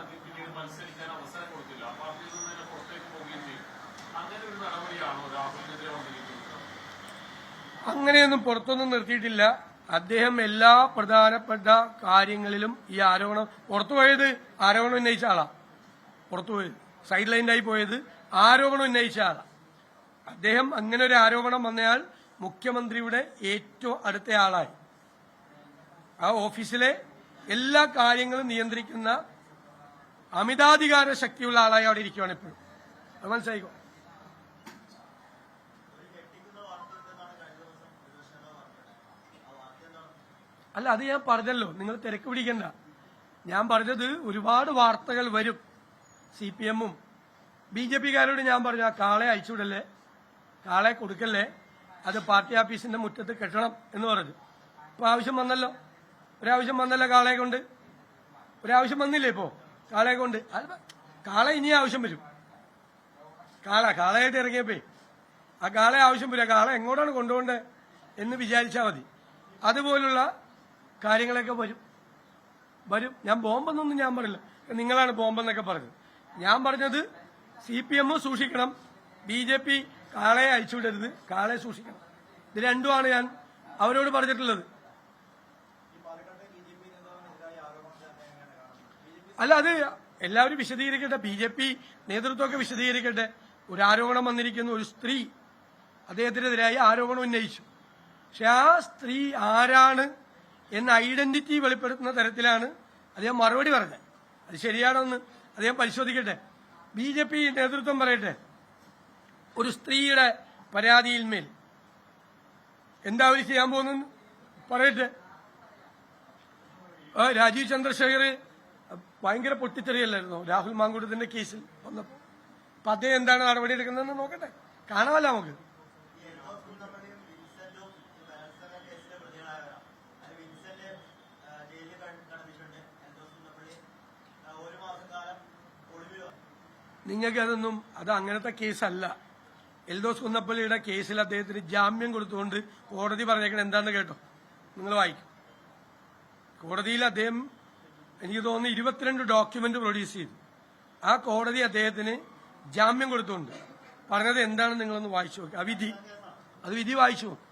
നടത്തി പിന്നീട് മത്സരിക്കാൻ അവസരം കൊടുത്തില്ല. പാർട്ടിയിൽ നിന്ന് തന്നെ പുറത്തേക്ക് പോവുകയും ചെയ്യും. അങ്ങനെ ഒരു നടപടിയാണോ രാഹുലിനെതിരെ വന്നിരിക്കുന്നത്? അങ്ങനെയൊന്നും പുറത്തൊന്നും നിർത്തിയിട്ടില്ല. അദ്ദേഹം എല്ലാ പ്രധാനപ്പെട്ട കാര്യങ്ങളിലും ഈ ആരോപണം പുറത്തുപോയത് ആരോപണം ഉന്നയിച്ച ആളാ. പുറത്തുപോയത് സൈഡ് ലൈനായി പോയത് ആരോപണം ഉന്നയിച്ച ആളാ. അദ്ദേഹം അങ്ങനെ ഒരു ആരോപണം വന്നയാൾ മുഖ്യമന്ത്രിയുടെ ഏറ്റവും അടുത്ത ആളായി. ആ ഓഫീസിലെ എല്ലാ കാര്യങ്ങളും നിയന്ത്രിക്കുന്ന അമിതാധികാര ശക്തിയുള്ള ആളായി അവിടെ ഇരിക്കുകയാണ് ഇപ്പോഴും അത് മനസ്സിലായിക്കോ? അല്ല അത് ഞാൻ പറഞ്ഞല്ലോ. നിങ്ങൾ തിരക്ക് പിടിക്കണ്ട. ഞാൻ പറഞ്ഞത് ഒരുപാട് വാർത്തകൾ വരും. സി പി എമ്മും ബി ജെ പിക്കാരോട് ഞാൻ പറഞ്ഞു ആ കാളെ അയച്ചുവിടല്ലേ കാളെ കൊടുക്കല്ലേ? അത് പാർട്ടി ഓഫീസിന്റെ മുറ്റത്ത് കെട്ടണം എന്ന് പറഞ്ഞു. ഇപ്പൊ ആവശ്യം വന്നല്ലോ. ഒരാവശ്യം വന്നല്ലോ കാളെ കൊണ്ട്. ഒരാവശ്യം വന്നില്ലേ ഇപ്പോ? കാളയെ കൊണ്ട്. കാള ഇനി ആവശ്യം വരും. കാള കാളയായിട്ട് ഇറങ്ങിയപ്പോ ആ കാള ആവശ്യം വരിക കാള എങ്ങോട്ടാണ് കൊണ്ടുപോകേണ്ടത് എന്ന് വിചാരിച്ചാൽ മതി. അതുപോലുള്ള കാര്യങ്ങളൊക്കെ വരും. വരും. ഞാൻ ബോംബെന്നൊന്നും ഞാൻ പറയില്ല. നിങ്ങളാണ് ബോംബെന്നൊക്കെ പറഞ്ഞത്. ഞാൻ പറഞ്ഞത് സി പി എം സൂക്ഷിക്കണം. ബി ജെ പി കാളയെ അയച്ചുവിടരുത് കാളയെ സൂക്ഷിക്കണം. ഇത് രണ്ടുമാണ് ഞാൻ അവരോട് പറഞ്ഞിട്ടുള്ളത്. അല്ല അത് എല്ലാവരും വിശദീകരിക്കട്ടെ. ബി ജെ പി നേതൃത്വമൊക്കെ വിശദീകരിക്കട്ടെ. ഒരു ആരോപണം വന്നിരിക്കുന്ന. ഒരു സ്ത്രീ അദ്ദേഹത്തിനെതിരായി ആരോപണം ഉന്നയിച്ചു. പക്ഷെ ആ സ്ത്രീ ആരാണ് എന്ന ഐഡന്റിറ്റി വെളിപ്പെടുത്തുന്ന തരത്തിലാണ് അദ്ദേഹം മറുപടി പറഞ്ഞത്. അത് ശരിയാണെന്ന് അദ്ദേഹം പരിശോധിക്കട്ടെ. ബി ജെ പി നേതൃത്വം പറയട്ടെ. ഒരു സ്ത്രീയുടെ പരാതിയിന്മേൽ എന്താ അവർ ചെയ്യാൻ പോകുന്നു പറയട്ടെ. രാജീവ് ചന്ദ്രശേഖർ ഭയങ്കര പൊട്ടിത്തെറിയല്ലായിരുന്നു? രാഹുൽ മാങ്കൂട്ടത്തിന്റെ കേസിൽ. വന്നപ്പോ അപ്പൊ അദ്ദേഹം എന്താണ് നടപടി എടുക്കുന്നതെന്ന് നോക്കട്ടെ. കാണാമല്ലോ നമുക്ക്. നിങ്ങൾക്ക് അതൊന്നും അത് അങ്ങനത്തെ കേസല്ല. എൽദോസ് കുന്നപ്പള്ളിയുടെ കേസിൽ അദ്ദേഹത്തിന് ജാമ്യം കൊടുത്തുകൊണ്ട് കോടതി പറഞ്ഞേക്കണം എന്താണെന്ന് കേട്ടോ. നിങ്ങൾ വായിക്കും. കോടതിയിൽ അദ്ദേഹം എനിക്ക് തോന്നുന്നു ഇരുപത്തിരണ്ട് ഡോക്യുമെന്റ് പ്രൊഡ്യൂസ് ചെയ്തു. ആ കോടതി അദ്ദേഹത്തിന് ജാമ്യം കൊടുത്തുകൊണ്ട് പറഞ്ഞത് എന്താണെന്ന് നിങ്ങളൊന്ന് വായിച്ചു നോക്കുക ആ വിധി. അത് വിധി വായിച്ചു നോക്ക്.